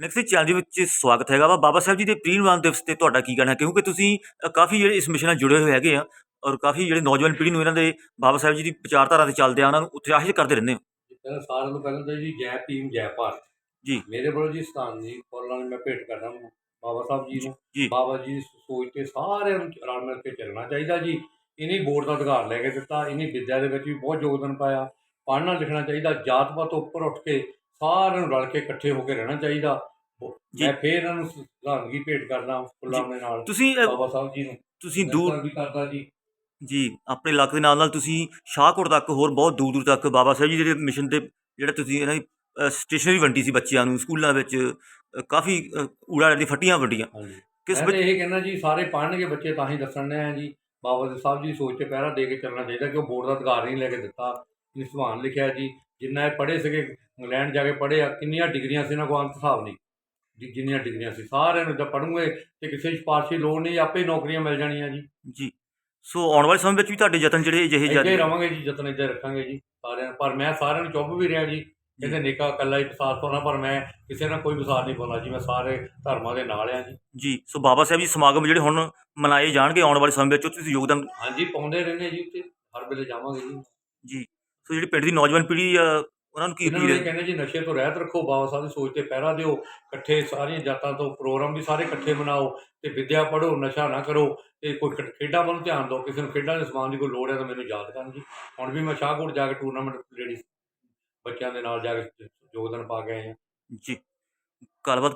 Next channel ਦੇ ਵਿੱਚ ਸਵਾਗਤ ਹੈਗਾ ਵਾ। ਬਾਬਾ ਸਾਹਿਬ ਜੀ ਦੇ ਪ੍ਰੀਨਵਾਨ ਦਿਵਸ ਤੇ ਤੁਹਾਡਾ ਕੀ ਕਹਿਣਾ? ਕਿਉਂਕਿ ਤੁਸੀਂ ਅ, ਕਾਫੀ ਜਿਹੜੇ ਇਸ ਮਿਸ਼ਨ ਨਾਲ ਜੁੜੇ ਹੋਏ ਹੈਗੇ ਆ ਔਰ ਕਾਫੀ ਜਿਹੜੇ ਨੌਜਵਾਨ ਪੀੜ੍ਹੀ ਨੂੰ ਇਹਨਾਂ ਦੇ ਬਾਬਾ ਸਾਹਿਬ ਜੀ ਦੀ ਵਿਚਾਰਧਾਰਾ ਤੇ ਚੱਲਦੇ ਆ ਉਹਨਾਂ ਨੂੰ ਉਤਸ਼ਾਹਿਤ ਕਰਦੇ ਰਹਿੰਦੇ ਹੋ। ਪਹਿਲਾਂ ਸਾਰਿਆਂ ਨੂੰ ਪਹਿਲਾਂ ਤਾਂ ਜੀ ਜੈ ਭੀਮ ਜੈ ਭਾਰਤ। ਜੀ। ਮੇਰੇ ਵੱਲੋਂ ਜੀ ਸਥਾਨ ਜੀ ਫੁੱਲਾਂ ਨੂੰ ਮੈਂ ਭੇਟ ਕਰਦਾ ਹਾਂ ਬਾਬਾ ਸਾਹਿਬ ਜੀ ਨੂੰ। ਜੀ। ਬਾਬਾ ਜੀ ਦੀ ਸੋਚ ਤੇ ਸਾਰਿਆਂ ਨੂੰ ਰਲ ਮਿਲ ਕੇ ਚੱਲਣਾ ਚਾਹੀਦਾ ਜੀ। ਇਨੀ ਬੋਰਡ ਦਾ ਅਧਿਕਾਰ ਲੈ ਕੇ ਦਿੱਤਾ ਇਨੀ ਵਿਦਿਆ ਦੇ ਵਿੱਚ ਵੀ ਬਹੁਤ ਯੋਗਦਾਨ ਪਾਇਆ। ਪੜ੍ਹਨਾ ਲਿਖਣਾ ਚਾਹੀਦਾ ਜਾਤ ਪਾਤ ਤੋਂ ਉੱਪਰ ਉੱਠ ਕੇ ਸਾਰਿਆਂ ਨੂੰ ਰਲ ਕੇ ਇਕੱਠੇ ਹੋ ਕੇ ਰਹਿਣਾ ਚਾਹੀਦਾ। ਮੈਂ ਫੇਰ ਇਹਨਾਂ ਨੂੰ ਸਧਾਨਗੀ ਭੇਟ ਕਰਦਾ ਫੁੱਲਾਂ ਦੇ ਨਾਲ ਤੁਸੀਂ ਬਾਬਾ ਸਾਹਿਬ ਜੀ ਨੂੰ। ਤੁਸੀਂ ਦੂਰ ਵੀ ਕਰਦਾ ਜੀ। ਜੀ ਆਪਣੇ ਇਲਾਕੇ ਦੇ ਨਾਲ ਨਾਲ ਤੁਸੀਂ ਸ਼ਾਹਕੋਟ ਤੱਕ ਹੋਰ ਬਹੁਤ ਦੂਰ ਦੂਰ ਤੱਕ ਬਾਬਾ ਸਾਹਿਬ ਜੀ ਦੇ ਮਿਸ਼ਨ ਤੇ ਜਿਹੜਾ ਤੁਸੀਂ ਇਹਨਾਂ ਦੀ ਸਟੇਸ਼ਨਰੀ ਵੰਡੀ ਸੀ ਬੱਚਿਆਂ ਨੂੰ ਸਕੂਲਾਂ ਵਿੱਚ ਕਾਫੀ ਊੜਾ ਦੀ ਫੱਟੀਆਂ ਵੰਡੀਆਂ। ਕਿਸ ਬੱਚ- ਇਹ ਕਹਿੰਦਾ ਜੀ ਸਾਰੇ ਪੜ੍ਹਨਗੇ ਬੱਚੇ ਤਾਂ ਹੀ ਦੱਸਣ ਨੇ ਆ ਜੀ। ਬਾਬਾ ਸਾਹਿਬ ਜੀ ਸੋਚ ਤੇ ਪਹਿਰਾ ਦੇ ਕੇ ਚੱਲਣਾ ਚਾਹੀਦਾ ਕਿ ਉਹ ਬੋਰਡ ਦਾ ਅਧਿਕਾਰ ਨਹੀਂ ਲੈ ਕੇ ਦਿੱਤਾ। ਇਹ ਸੰਵਿਧਾਨ ਲਿਖਿਆ ਜੀ ਜਿੰਨਾ ਇਹ ਪੜ੍ਹੇ ਸੀਗੇ ਇੰਗਲੈਂਡ ਜਾ ਕੇ ਪੜ੍ਹੇ ਆ ਕਿੰਨੀਆਂ ਡਿਗਰੀਆਂ ਸੀ ਇਹਨਾਂ ਕੋਲ ਅੰਤ ਹਿਸਾਬ ਨਹੀਂ। ਜਿ- ਜਿੰਨੀਆਂ ਡਿਗਰੀਆਂ ਸੀ ਸਾਰਿਆਂ ਨੂੰ ਜਦ ਪੜ੍ਹੂਗੇ ਤੇ ਕਿਸੇ ਦੀ ਸਿਫਾਰਸ਼ ਲੋੜ ਨਹੀਂ ਆਪੇ ਨੌਕਰੀਆਂ ਮਿਲ ਜਾਣੀਆਂ ਜੀ। ਜੀ। ਸੋ ਆਉਣ ਵਾਲੇ ਸਮੇਂ ਵਿੱਚ ਵੀ ਤੁਹਾਡੇ ਯਤਨ ਜਿਹੜੇ ਅਜਿਹੇ ਇੱਥੇ ਜਾਰੀ ਰਵਾਂਗੇ ਜੀ ਯਤਨ ਇੱਥੇ ਰੱਖਾਂਗੇ ਜੀ ਸਾਰਿਆਂ ਨੂੰ। ਪਰ ਮੈਂ ਸਾਰਿਆਂ ਨੂੰ ਚੁੱਪ ਵੀ ਰਿਹਾ ਜੀ ਕਹਿੰਦੇ ਨੇਕਾ ਇਕੱਲਾ ਹੀ ਵਿਸਾਰ ਪਾਉਣਾ ਪਰ ਮੈਂ ਕਿਸੇ ਨਾਲ ਕੋਈ ਵਿਸਾਰ ਨਹੀਂ ਪਾਉਣਾ ਜੀ ਮੈਂ ਸਾਰੇ ਧਰਮਾਂ ਦੇ ਨਾਲ ਆ ਜੀ। ਜੀ ਸੋ ਬਾਬਾ ਸਾਹਿਬ ਜੀ ਸਮਾਗਮ ਜਿਹੜੇ ਹੁਣ ਮਨਾਏ ਜਾਣਗੇ ਆਉਣ ਵਾਲੇ ਸਮੇਂ ਵਿੱਚ ਤੁਸੀਂ ਯੋਗਦਾਨ ਹਾਂਜੀ ਪਾਉਂਦੇ ਰਹਿੰਦੇ ਜੀ ਉੱਤੇ ਹਰ ਵੇਲੇ ਜਾਵਾਂਗੇ ਜੀ। ਜੀ। ਸੋ ਜਿਹੜੀ ਪਿੰਡ ਦੀ ਨੌਜਵਾਨ ਪੀੜ੍ਹੀ ਆ ਉਹਨਾਂ ਨੂੰ ਕੀ ਇਹਨਾਂ ਨੂੰ ਅਪੀਲ ਇਹ ਹੈ ਕਹਿੰਦੇ ਜੀ ਨਸ਼ੇ ਤੋਂ ਰਹਿਤ ਰੱਖੋ ਬਾਬਾ ਸਾਹਿਬ ਦੀ ਸੋਚ ਤੇ ਪਹਿਰਾ ਦਿਓ ਇਕੱਠੇ ਸਾਰੀਆਂ ਜਾਤਾਂ ਤੋਂ ਪ੍ਰੋਗਰਾਮ ਵੀ ਸਾਰੇ ਇਕੱਠੇ ਮਨਾਓ ਤੇ ਵਿਦਿਆ ਪੜ੍ਹੋ ਨਸ਼ਾ ਨਾ ਕਰੋ ਤੇ ਕੋਈ ਖ- ਖੇਡਾਂ ਵੱਲ ਧਿਆਨ ਦਿਓ ਕਿਸੇ ਨੂੰ ਖੇਡਾਂ ਦੇ ਸਮਾਨ ਦੀ ਕੋਈ ਲੋੜ ਹੈ ਤਾਂ ਮੈਨੂੰ ਯਾਦ ਕਰਨ ਜੀ। ਹੁਣ ਵੀ ਮੈਂ ਸ਼ਾਹਕੋਟ ਜਾ ਕੇ ਟੂਰਨਾਮੈਂਟ ਲੇਡੀਜ਼ ਬੱਚਿਆਂ ਦੇ ਨਾਲ ਜਾ ਕੇ ਯੋਗਦਾਨ ਪਾ ਕੇ ਆਏ ਹਾਂ। ਜੀ। ਗੱਲਬਾਤ